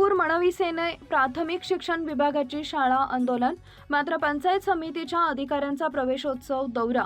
मनविसेने प्राथमिक शिक्षण विभागाची शाळा आंदोलन मात्र पंचायत समितीच्या अधिकाऱ्यांचा प्रवेशोत्सव दौरा.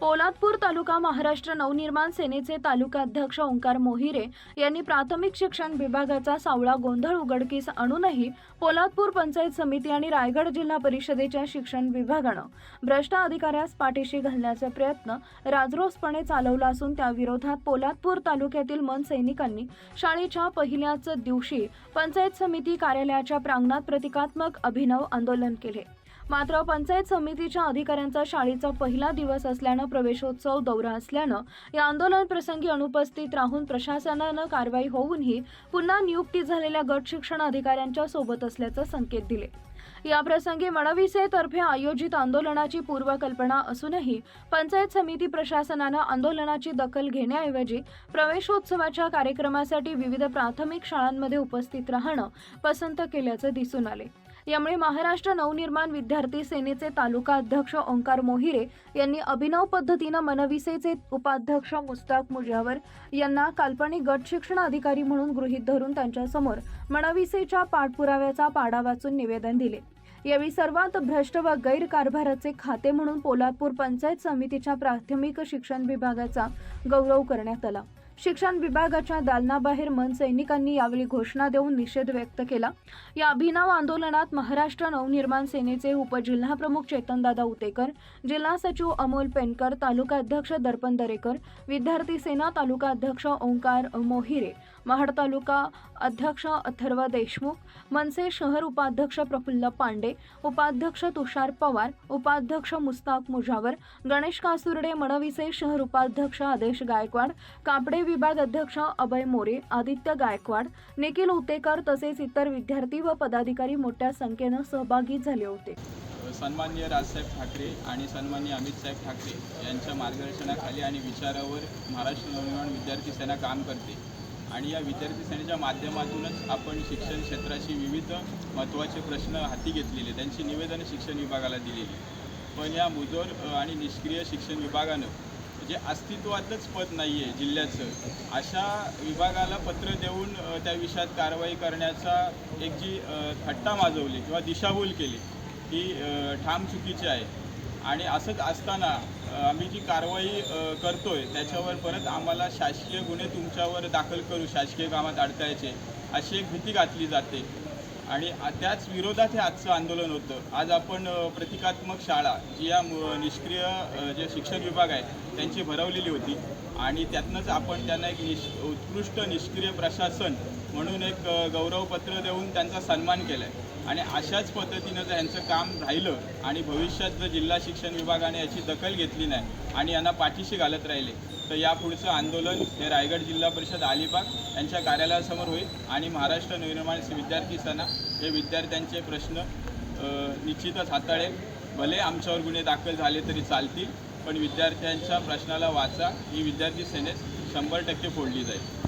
पोलादपूर तालुका महाराष्ट्र नवनिर्माण सेनेचे तालुकाध्यक्ष ओंकार मोहिरे यांनी प्राथमिक शिक्षण विभागाचा सावळा गोंधळ उघडकीस आणूनही पोलादपूर पंचायत समिती आणि रायगड जिल्हा परिषदेच्या शिक्षण विभागानं भ्रष्ट अधिकाऱ्यास पाठीशी घालण्याचा प्रयत्न राजरोसपणे चालवला असून त्याविरोधात पोलादपूर तालुक्यातील मन सैनिकांनी शाळेच्या पहिल्याच दिवशी पंचायत समिती कार्यालयाच्या प्रांगणात प्रतिकात्मक अभिनव आंदोलन केले. मात्र पंचायत समितीच्या अधिकाऱ्यांचा शाळेचा पहिला दिवस असल्यानं प्रवेशोत्सव दौरा असल्यानं या आंदोलन प्रसंगी अनुपस्थित राहून प्रशासनानं कारवाई होऊनही पुन्हा नियुक्ती झालेल्या गट शिक्षण अधिकाऱ्यांच्या सोबत असल्याचं संकेत दिले. या प्रसंगी मनविसेतर्फे आयोजित आंदोलनाची पूर्वकल्पना असूनही पंचायत समिती प्रशासनानं आंदोलनाची दखल घेण्याऐवजी प्रवेशोत्सवाच्या कार्यक्रमासाठी विविध प्राथमिक शाळांमध्ये उपस्थित राहणं पसंत केल्याचं दिसून आले. यामुळे महाराष्ट्र नवनिर्माण विद्यार्थी सेनेचे तालुका अध्यक्ष ओंकार मोहिरे यांनी अभिनव पद्धतीनं मनविसेचे उपाध्यक्ष मुस्ताक मुजावर यांना काल्पनिक गट शिक्षण अधिकारी म्हणून गृहीत धरून त्यांच्यासमोर मनविसेच्या पाठपुराव्याचा पाडा वाचून निवेदन दिले. यावेळी सर्वात भ्रष्ट व गैरकारभाराचे खाते म्हणून पोलादपूर पंचायत समितीच्या प्राथमिक शिक्षण विभागाचा गौरव करण्यात आला. शिक्षण विभागाच्या दालनाबाहेर मन सैनिकांनी यावेळी घोषणा देऊन निषेध व्यक्त केला. या अभिनव आंदोलनात महाराष्ट्र नवनिर्माण सेनेचे उपजिल्हाप्रमुख चेतनदादा उतेकर जिल्हा सचिव अमोल पेनकर तालुका अध्यक्ष दर्पण दरेकर विद्यार्थी सेना तालुका अध्यक्ष ओंकार मोहिरे महाड तालुका अध्यक्ष अथर्व देशमुख मनसे शहर उपाध्यक्ष प्रफुल्ल पांडे उपाध्यक्ष तुषार पवार उपाध्यक्ष मुस्ताक मुजावर गणेश कासुर्डे मडविसे शहर उपाध्यक्ष आदेश गायकवाड कापडे विभाग अध्यक्ष अभय मोरे आदित्य गायकवाड निखिल उतेकर तसेच इतर विद्यार्थी व पदाधिकारी मोठ्या संख्येनं सहभागी झाले होते. सन्मान्य राजसाहेब ठाकरे आणि सन्मान्य अमितसाहेब ठाकरे यांच्या मार्गदर्शनाखाली आणि विचारावर महाराष्ट्र नवनिर्माण विद्यार्थी सेना काम करते. आणि या विद्यार्थी सेनेच्या माध्यमातूनच आपण शिक्षण क्षेत्राशी विविध महत्त्वाचे प्रश्न हाती घेतलेले त्यांची निवेदनं शिक्षण विभागाला दिलेली. पण या मुजोर आणि निष्क्रिय शिक्षण विभागानं जे अस्तित्वातच पद नाही आहे जिल्ह्याचं अशा विभागाला पत्र देऊन त्या विषयात कारवाई करण्याचा एक जी थट्टा माजवली किंवा दिशाभूल केली ही ठाम चुकीची आहे. आणि असंच असताना आम्ही जी कारवाई करतो करतोय त्याच्यावर परत आम्हाला शासकीय गुन्हे तुमच्यावर दाखल करू शासकीय कामात अडतायचे अशी एक भीती घातली जाते. आणि त्याच विरोधात हे आजचं आंदोलन होतं. आज आपण प्रतिकात्मक शाळा जी या निष्क्रिय जे शिक्षण विभाग आहे त्यांची भरवलेली होती. आणि त्यातनंच आपण त्यांना एक निष उत्कृष्ट निष्क्रिय प्रशासन म्हणून एक गौरवपत्र देऊन त्यांचा सन्मान केला आहे आणि अशाच पद्धतीनं जर यांचं काम राहिलं आणि भविष्यात जर जिल्हा शिक्षण विभागाने याची दखल घेतली नाही आणि यांना पाठीशी घालत राहिले तर यापुढचं आंदोलन हे रायगड जिल्हा परिषद अलिबाग यांच्या कार्यालयासमोर होईल आणि महाराष्ट्र नवनिर्माण विद्यार्थी सना हे विद्यार्थ्यांचे प्रश्न निश्चितच हाताळेल. भले आमच्यावर गुन्हे दाखल झाले तरी चालतील पण विद्यार्थ्यांच्या प्रश्नाला वाचा. ही विद्यार्थी सेनेत शंभर टक्के फोडली जाईल.